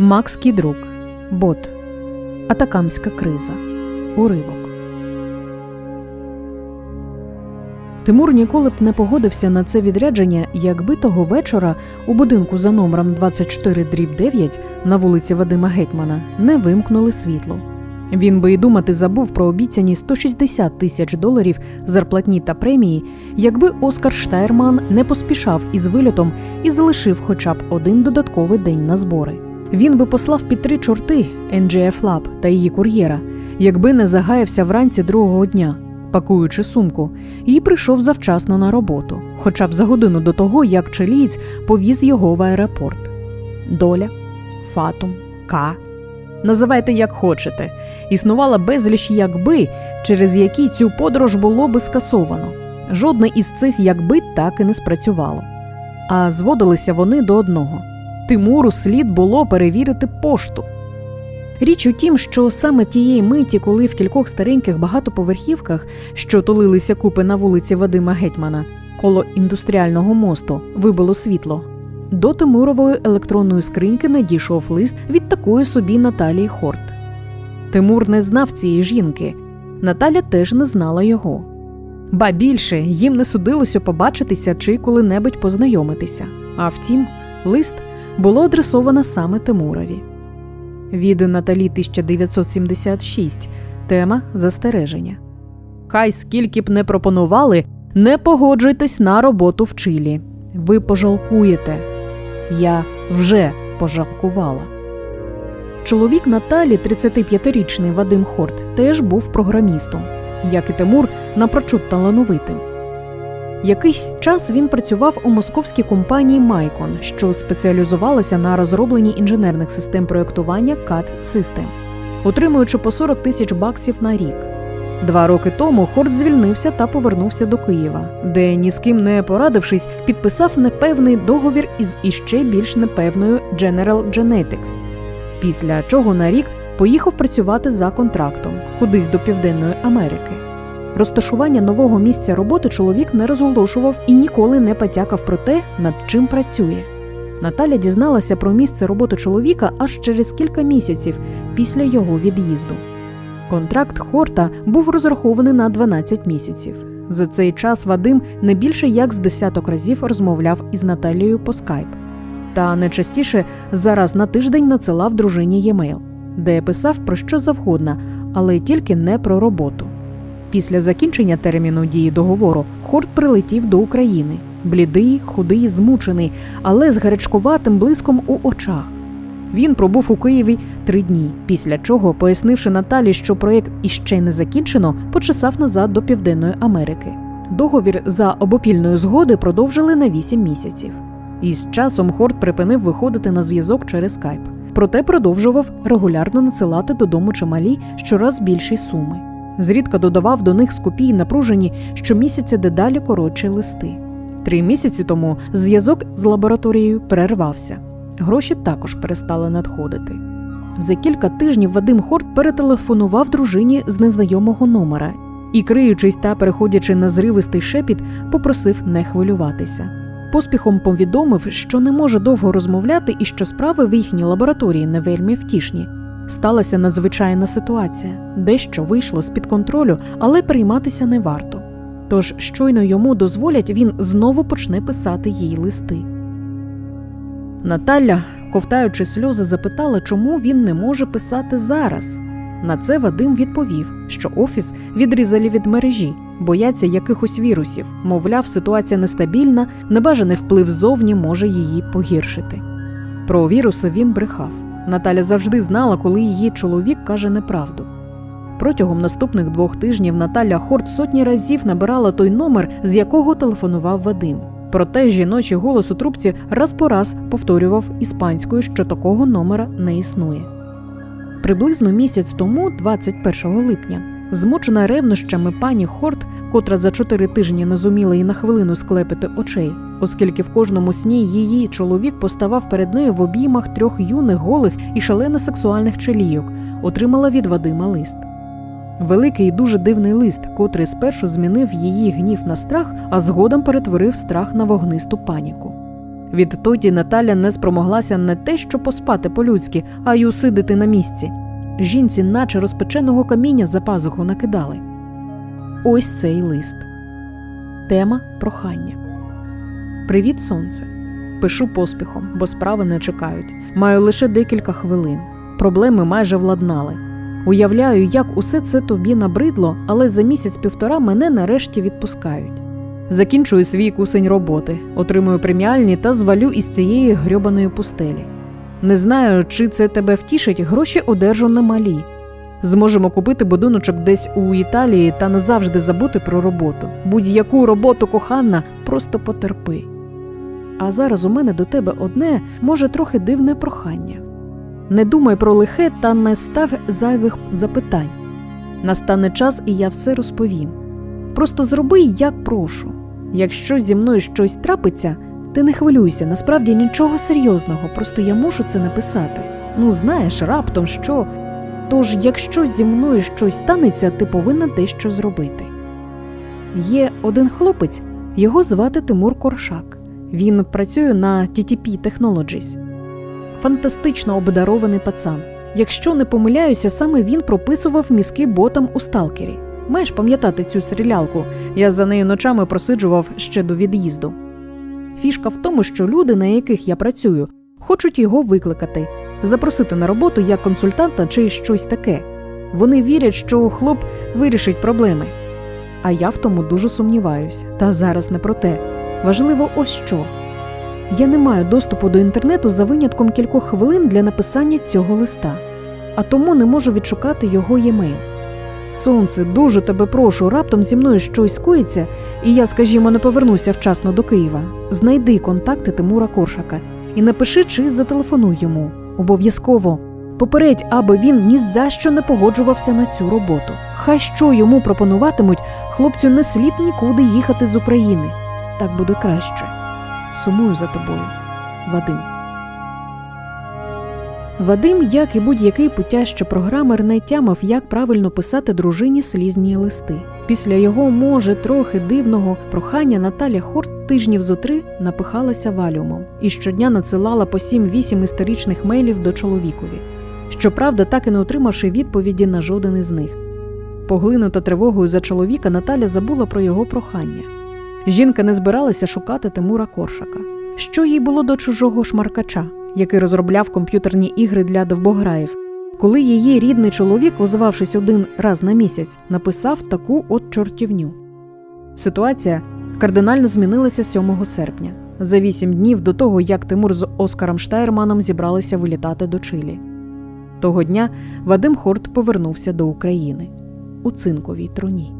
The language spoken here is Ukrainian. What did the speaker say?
Макс Кідрук. Бот. Атакамська криза. Уривок. Тимур ніколи б не погодився на це відрядження, якби того вечора у будинку за номером 24 дріб 9 на вулиці Вадима Гетьмана не вимкнули світло. Він би і думати забув про обіцяні 160 тисяч доларів зарплатні та премії, якби Оскар Штайрман не поспішав із вильотом і залишив хоча б один додатковий день на збори. Він би послав під три чорти NGF Lab та її кур'єра, якби не загаявся вранці другого дня, пакуючи сумку, і прийшов завчасно на роботу, хоча б за годину до того, як чилієць повіз його в аеропорт. Доля, фатум, К. Називайте як хочете. Існувала безліч якби, через які цю подорож було би скасовано. Жодне із цих якби так і не спрацювало. А зводилися вони до одного. Тимуру слід було перевірити пошту. Річ у тім, що саме тієї миті, коли в кількох стареньких багатоповерхівках, що тулилися купи на вулиці Вадима Гетьмана, коло індустріального мосту, вибило світло. До Тимурової електронної скриньки надійшов лист від такої собі Наталії Хорт. Тимур не знав цієї жінки. Наталя теж не знала його. Ба більше їм не судилося побачитися чи коли-небудь познайомитися. А втім, лист було адресовано саме Тимурові. Від Наталі 1976. Тема застереження. Хай скільки б не пропонували, не погоджуйтесь на роботу в Чилі. Ви пожалкуєте. Я вже пожалкувала. Чоловік Наталі, 35-річний Вадим Хорт, теж був програмістом, як і Тимур, напрочуд талановитим. Якийсь час він працював у московській компанії Майкон, що спеціалізувалася на розробленні інженерних систем проєктування CAD System, отримуючи по 40 тисяч баксів на рік. Два роки тому Хорт звільнився та повернувся до Києва, де ні з ким не порадившись, підписав непевний договір із іще більш непевною General Genetics, після чого на рік поїхав працювати за контрактом кудись до Південної Америки. Розташування нового місця роботи чоловік не розголошував і ніколи не потякав про те, над чим працює. Наталя дізналася про місце роботи чоловіка аж через кілька місяців після його від'їзду. Контракт Хорта був розрахований на 12 місяців. За цей час Вадим не більше як з десяток разів розмовляв із Наталією по скайп, та не частіше зараз на тиждень надсилав дружині e-mail, де писав про що завгодно, але тільки не про роботу. Після закінчення терміну дії договору Хорт прилетів до України, блідий, худий, змучений, але з гарячкуватим блиском у очах. Він пробув у Києві три дні, після чого, пояснивши Наталі, що проєкт іще не закінчено, почесав назад до Південної Америки. Договір за обопільної згоди продовжили на вісім місяців. І з часом Хорт припинив виходити на зв'язок через скайп. Проте продовжував регулярно надсилати додому чималі щораз більші суми. Зрідка додавав до них скупі й напружені щомісяця дедалі коротші листи. Три місяці тому зв'язок з лабораторією перервався. Гроші також перестали надходити. За кілька тижнів Вадим Хорт перетелефонував дружині з незнайомого номера і, криючись та переходячи на зривистий шепіт, попросив не хвилюватися. Поспіхом повідомив, що не може довго розмовляти і що справи в їхній лабораторії не вельми втішні. Сталася надзвичайна ситуація, дещо вийшло з під контролю, але прийматися не варто. Тож щойно йому дозволять, він знову почне писати їй листи. Наталя, ковтаючи сльози, запитала, чому він не може писати зараз. На це Вадим відповів, що офіс відрізали від мережі, бояться якихось вірусів. Мовляв, ситуація нестабільна, небажаний вплив ззовні може її погіршити. Про віруси він брехав. Наталя завжди знала, коли її чоловік каже неправду. Протягом наступних двох тижнів Наталя Хорт сотні разів набирала той номер, з якого телефонував Вадим. Проте жіночий голос у трубці раз по раз повторював іспанською, що такого номера не існує. Приблизно місяць тому, 21 липня, змучена ревнощами пані Хорт, котра за чотири тижні не зуміла і на хвилину склепити очей, оскільки в кожному сні її чоловік поставав перед нею в обіймах трьох юних голих і шалено сексуальних чолійок, отримала від Вадима лист. Великий і дуже дивний лист, котрий спершу змінив її гнів на страх, а згодом перетворив страх на вогнисту паніку. Відтоді Наталя не спромоглася не те, що поспати по-людськи, а й усидити на місці. Жінці, наче розпеченого каміння за пазуху накидали. Ось цей лист. Тема прохання. Привіт, сонце. Пишу поспіхом, бо справи не чекають. Маю лише декілька хвилин. Проблеми майже владнали. Уявляю, як усе це тобі набридло, але за місяць-півтора мене нарешті відпускають. Закінчую свій кусень роботи, отримую преміальні та звалю із цієї грьобаної пустелі. Не знаю, чи це тебе втішить, гроші одержу немалі. Зможемо купити будиночок десь у Італії та назавжди забути про роботу. Будь-яку роботу кохана, просто потерпи. А зараз у мене до тебе одне, може, трохи дивне прохання. Не думай про лихе та не став зайвих запитань. Настане час, і я все розповім. Просто зроби, як прошу. Якщо зі мною щось трапиться, ти не хвилюйся, насправді нічого серйозного, просто я мушу це написати. Ну, знаєш, раптом що. Тож, якщо зі мною щось станеться, ти повинна дещо зробити. Є один хлопець, його звати Тимур Коршак. Він працює на TTP Technologies. Фантастично обдарований пацан. Якщо не помиляюся, саме він прописував мізки ботам у сталкері. Маєш пам'ятати цю стрілялку, я за нею ночами просиджував ще до від'їзду. Фішка в тому, що люди, на яких я працюю, хочуть його викликати, запросити на роботу як консультанта чи щось таке. Вони вірять, що хлоп вирішить проблеми. А я в тому дуже сумніваюся. Та зараз не про те. Важливо ось що. Я не маю доступу до інтернету за винятком кількох хвилин для написання цього листа, а тому не можу відшукати його e-mail. Сонце, дуже тебе прошу, раптом зі мною щось скоїться, і я, скажімо, не повернуся вчасно до Києва. Знайди контакти Тимура Коршака і напиши чи зателефонуй йому. Обов'язково. Попередь, аби він ні за що не погоджувався на цю роботу. Хай що йому пропонуватимуть, хлопцю не слід нікуди їхати з України. Так буде краще. Сумую за тобою, Вадим. Вадим, як і будь-який путящо програмер, не тямав, як правильно писати дружині слізні листи. Після його, може, трохи дивного прохання Наталя Хорт тижнів зо три напихалася валюмом і щодня надсилала по 7-8 історичних мейлів до чоловікові. Щоправда, так і не отримавши відповіді на жоден із них. Поглинута тривогою за чоловіка, Наталя забула про його прохання. Жінка не збиралася шукати Тимура Коршака. Що їй було до чужого шмаркача, який розробляв комп'ютерні ігри для довбограїв, коли її рідний чоловік, озвавшись один раз на місяць, написав таку от чортівню. Ситуація кардинально змінилася 7 серпня, за вісім днів до того, як Тимур з Оскаром Штайрманом зібралися вилітати до Чилі. Того дня Вадим Хорт повернувся до України у цинковій труні.